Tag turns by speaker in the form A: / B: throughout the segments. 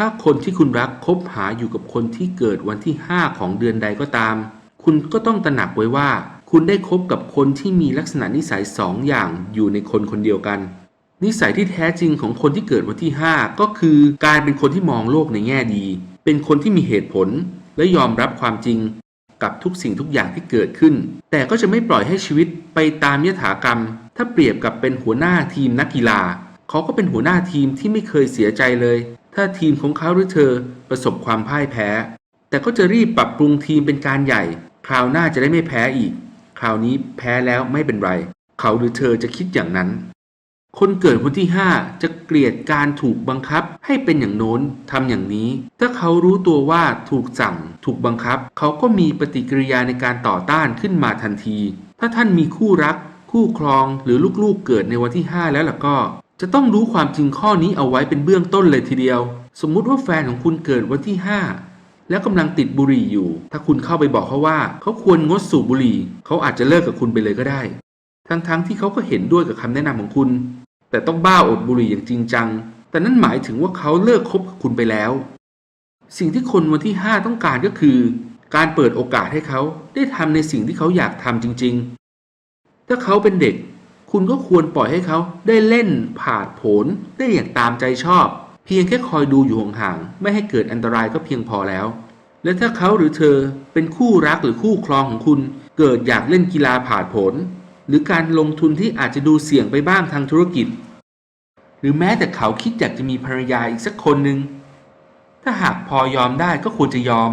A: ถ้าคนที่คุณรักคบหาอยู่กับคนที่เกิดวันที่ 5 ของเดือนใดก็ตาม คุณก็ต้องตระหนักไว้ว่า คุณได้คบกับคนที่มีลักษณะนิสัยสองอย่างอยู่ในคนคนเดียวกัน นิสัยที่แท้จริงของคนที่เกิดวันที่ 5 ก็คือการเป็นคนที่มองโลกในแง่ดี เป็นคนที่มีเหตุผล และยอมรับความจริง กับทุกสิ่งทุกอย่างที่เกิดขึ้น แต่ก็จะไม่ปล่อยให้ชีวิตไปตามยถากรรม ถ้าเปรียบกับเป็นหัวหน้าทีมนักกีฬาเขาก็เป็นหัวหน้าทีมที่ไม่เคยเสียใจเลย ถ้าทีมของเขาหรือเธอประสบความพ่ายแพ้ แต่ก็จะรีบปรับปรุงทีมเป็นการใหญ่ คราวหน้าจะได้ไม่แพ้อีก คราวนี้แพ้แล้วไม่เป็นไร เขาหรือเธอจะคิดอย่างนั้น คนเกิดวันที่ 5 จะเกลียดการถูกบังคับให้เป็นอย่างโน้นทำอย่างนี้ ถ้าเขารู้ตัวว่าถูกสั่ง ถูกบังคับ เขาก็มีปฏิกิริยาในการต่อต้านขึ้นมาทันที ถ้าท่านมีคู่รัก คู่ครองหรือลูกๆเกิดในวันที่ 5 แล้วล่ะก็ จะต้องรู้ความจริงข้อนี้เอาไว้เป็นเบื้องต้นเลยทีเดียว สมมุติว่าแฟนของคุณเกิดวันที่ 5 แล้วกำลังติดบุหรี่อยู่ ถ้าคุณเข้าไปบอกเขาว่าเขาควรงดสูบบุหรี่ เขาอาจจะเลิกกับคุณไปเลยก็ได้ ทั้งๆทที่เขาก็เห็นด้วยกับคำแนะนำของคุณ แต่ต้องบ้าอดบุหรี่อย่างจริงจัง แต่นั่นหมายถึงว่าเขาเลิกคบกับคุณไปแล้ว สิ่งที่คนวันที่ 5 ต้องการก็คือ การเปิดโอกาสให้เขาได้ทำในสิ่งที่เขาอยากทำจริง ๆ ถ้าเขาเป็นเด็ก คุณก็ควรปล่อยให้เขาได้เล่นผาดโผนได้อย่างตามใจชอบ เพียงแค่คอยดูอยู่ห่างๆไม่ให้เกิดอันตรายก็เพียงพอแล้ว และถ้าเขาหรือเธอเป็นคู่รักหรือคู่ครองของคุณ เกิดอยากเล่นกีฬาผาดโผนหรือการลงทุนที่อาจจะดูเสี่ยงไปบ้างทางธุรกิจ หรือแม้แต่เขาคิดอยากจะมีภรรยาอีกสักคนหนึ่งถ้าหากพอยอมได้ก็ควรจะยอม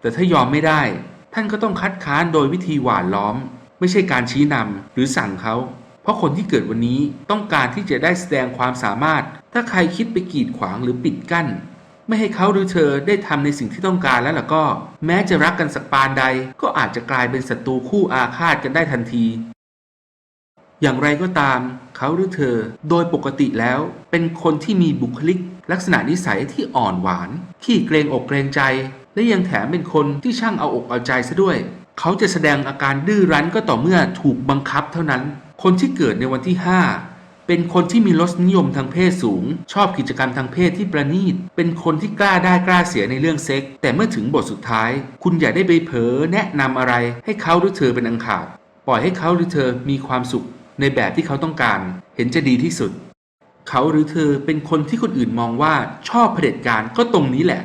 A: แต่ถ้ายอมไม่ได้ ท่านก็ต้องคัดค้านโดยวิธีหวานล้อม ไม่ใช่การชี้นำหรือสั่งเขา เพราะคนที่เกิดวันนี้ต้องการที่จะได้แสดงความสามารถ ถ้าใครคิดไปกีดขวางหรือปิดกั้น ไม่ให้เขาหรือเธอได้ทำในสิ่งที่ต้องการแล้วล่ะก็ แม้จะรักกันสักปานใด ก็อาจจะกลายเป็นศัตรูคู่อาฆาตกันได้ทันที อย่างไรก็ตาม เขาหรือเธอ โดยปกติแล้ว เป็นคนที่มีบุคลิก ลักษณะนิสัยที่อ่อนหวาน ขี้เกรงอกเกรงใจ และยังแถมเป็นคนที่ช่างเอาอกเอาใจซะด้วย เขาจะแสดงอาการดื้อรั้นก็ต่อเมื่อถูกบังคับเท่านั้น คนที่เกิดในวันที่ 5 เป็นคนที่มีรสนิยมทางเพศสูง ชอบกิจกรรมทางเพศที่ประณีต เป็นคนที่กล้าได้กล้าเสียในเรื่องเซ็ก แต่เมื่อถึงบทสุดท้าย คุณอย่าได้ไปเผลอแนะนำอะไร ให้เขาหรือเธอเป็นอังขาด ปล่อยให้เขาหรือเธอมีความสุขในแบบที่เขาต้องการ เห็นจะดีที่สุด เขาหรือเธอเป็นคนที่คนอื่นมองว่าชอบเผด็จการก็ตรงนี้แหละ